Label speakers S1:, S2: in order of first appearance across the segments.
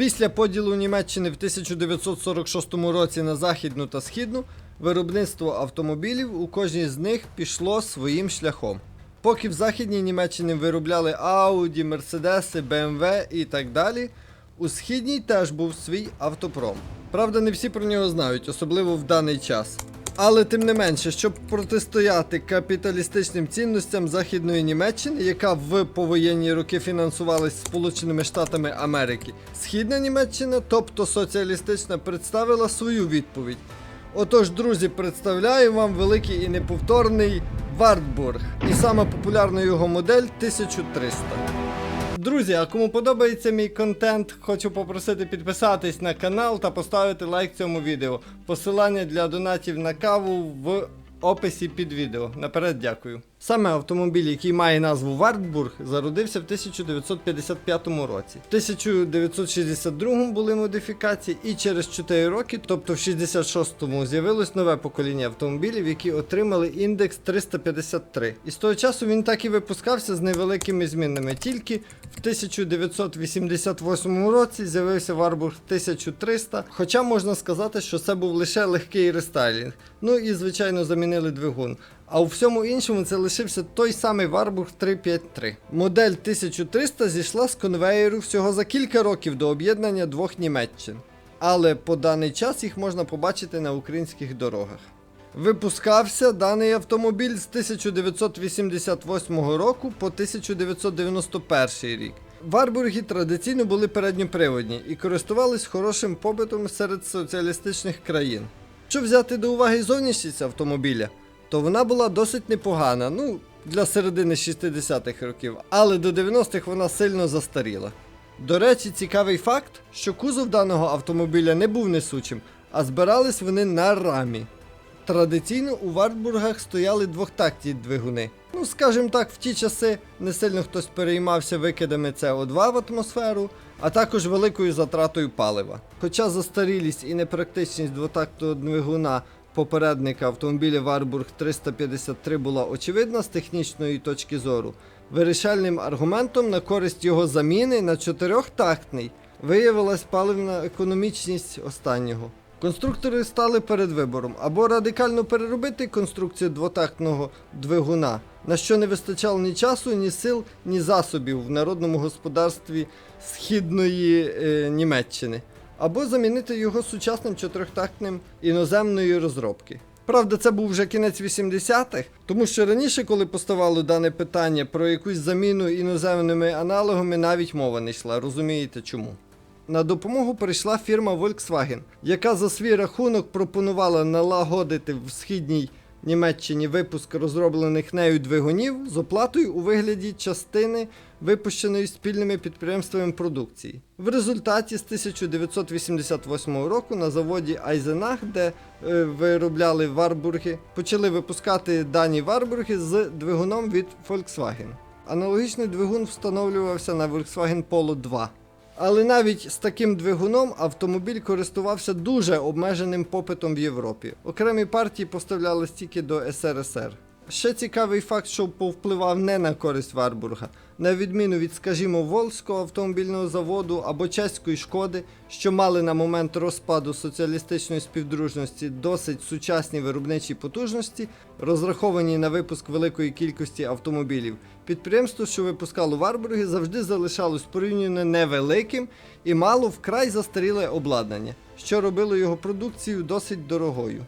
S1: Після поділу Німеччини в 1946 році на західну та східну виробництво автомобілів у кожній з них пішло своїм шляхом. Поки в західній Німеччині виробляли Audi, Мерседеси, BMW і так далі, у східній теж був свій автопром. Правда, не всі про нього знають, особливо в даний час. Але тим не менше, щоб протистояти капіталістичним цінностям Західної Німеччини, яка в повоєнні роки фінансувалась Сполученими Штатами Америки, Східна Німеччина, тобто соціалістична, представила свою відповідь. Отож, друзі, представляю вам великий і неповторний Вартбург. І саме популярна його модель 1300. Друзі, а кому подобається мій контент, хочу попросити підписатись на канал та поставити лайк цьому відео. Посилання для донатів на каву в описі під відео. Наперед дякую. Саме автомобіль, який має назву Вартбург, зародився в 1955 році. В 1962 були модифікації, і через 4 роки, тобто в 66-му, з'явилось нове покоління автомобілів, які отримали індекс 353. І з того часу він так і випускався з невеликими змінами. Тільки в 1988 році з'явився Warburg 1300, хоча можна сказати, що це був лише легкий рестайлінг. Ну і звичайно замінили двигун. А у всьому іншому це лишився той самий Warburg 353. Модель 1300 зійшла з конвеєру всього за кілька років до об'єднання двох Німеччин. Але по даний час їх можна побачити на українських дорогах. Випускався даний автомобіль з 1988 року по 1991 рік. Варбурги традиційно були передньоприводні і користувались хорошим попитом серед соціалістичних країн. Що взяти до уваги зовнішність автомобіля, то вона була досить непогана, ну, для середини 60-х років, але до 90-х вона сильно застаріла. До речі, цікавий факт, що кузов даного автомобіля не був несучим, а збирались вони на рамі. Традиційно у Вартбургах стояли двохтактні двигуни. Ну, скажімо так, в ті часи не сильно хтось переймався викидами СО2 в атмосферу, а також великою затратою палива. Хоча застарілість і непрактичність двотактного двигуна попередника автомобіля Warburg 353 була очевидна з технічної точки зору, вирішальним аргументом на користь його заміни на чотирьохтактний виявилась паливна економічність останнього. Конструктори стали перед вибором або радикально переробити конструкцію двотактного двигуна, на що не вистачало ні часу, ні сил, ні засобів в народному господарстві східної е, Німеччини, або замінити його сучасним чотирьохтактним іноземної розробки. Правда, це був вже кінець 80-х, тому що раніше, коли поставало дане питання про якусь заміну іноземними аналогами, навіть мова не йшла. Розумієте чому? На допомогу прийшла фірма Volkswagen, яка за свій рахунок пропонувала налагодити в східній Німеччині випуск розроблених нею двигунів з оплатою у вигляді частини випущеної спільними підприємствами продукції. В результаті з 1988 року на заводі Айзенах, де е, виробляли варбурги, почали випускати дані варбурги з двигуном від Volkswagen. Аналогічний двигун встановлювався на Volkswagen Polo 2. Але навіть з таким двигуном автомобіль користувався дуже обмеженим попитом в Європі. Окремі партії поставлялись тільки до СРСР. Ще цікавий факт, що повпливав не на користь Варбурга, на відміну від, скажімо, Волзького автомобільного заводу або чеської шкоди, що мали на момент розпаду соціалістичної співдружності досить сучасні виробничі потужності, розраховані на випуск великої кількості автомобілів. Підприємство, що випускало Варбурги, завжди залишалось порівняно невеликим і мало вкрай застаріле обладнання, що робило його продукцію досить дорогою.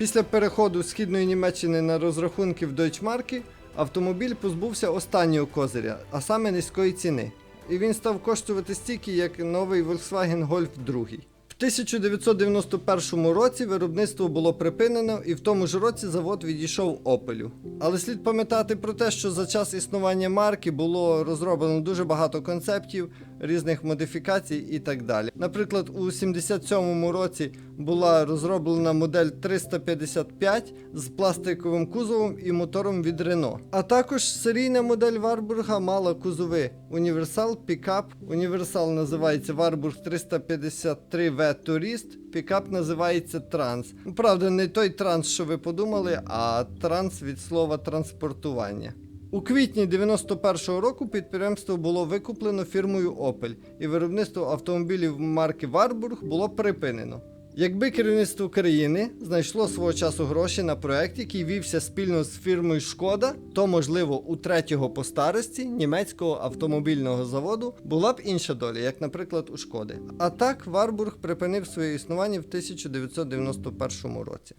S1: Після переходу східної Німеччини на розрахунки в Deutschmark автомобіль позбувся останнього козиря, а саме низької ціни. І він став коштувати стільки, як новий Volkswagen Golf 2. В 1991 році виробництво було припинено, і в тому ж році завод відійшов Opel. Але слід пам'ятати про те, що за час існування марки було розроблено дуже багато концептів, різних модифікацій і так далі. Наприклад, у 77-му році була розроблена модель 355 з пластиковим кузовом і мотором від Renault. А також серійна модель Варбурга мала кузови Універсал, Пікап. Універсал називається Warburg 353 V Tourist, пікап називається Транс. Правда, не той транс, що ви подумали, а транс від слова транспортування. У квітні 91-го року підприємство було викуплено фірмою Opel, і виробництво автомобілів марки Warburg було припинено. Якби керівництво країни знайшло свого часу гроші на проект, який вівся спільно з фірмою Шкода, то можливо у третього по старості німецького автомобільного заводу була б інша доля, як, наприклад, у Шкоди. А так Варбург припинив своє існування в 1991 році.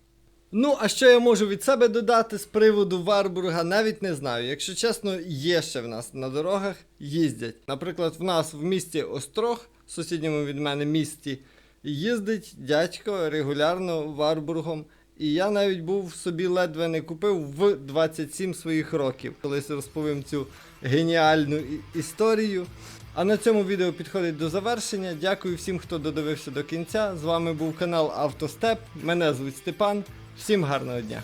S1: Ну, а що я можу від себе додати з приводу Варбурга, навіть не знаю. Якщо чесно, є ще в нас на дорогах їздять. Наприклад, в нас в місті Острог, сусідньому від мене місті, їздить дядько регулярно Варбургом. І я навіть був собі ледве не купив в 27 своїх років. Колись розповім цю геніальну історію. А на цьому відео підходить до завершення. Дякую всім, хто додивився до кінця. З вами був канал Автостеп. Мене звуть Степан. Всім гарного дня!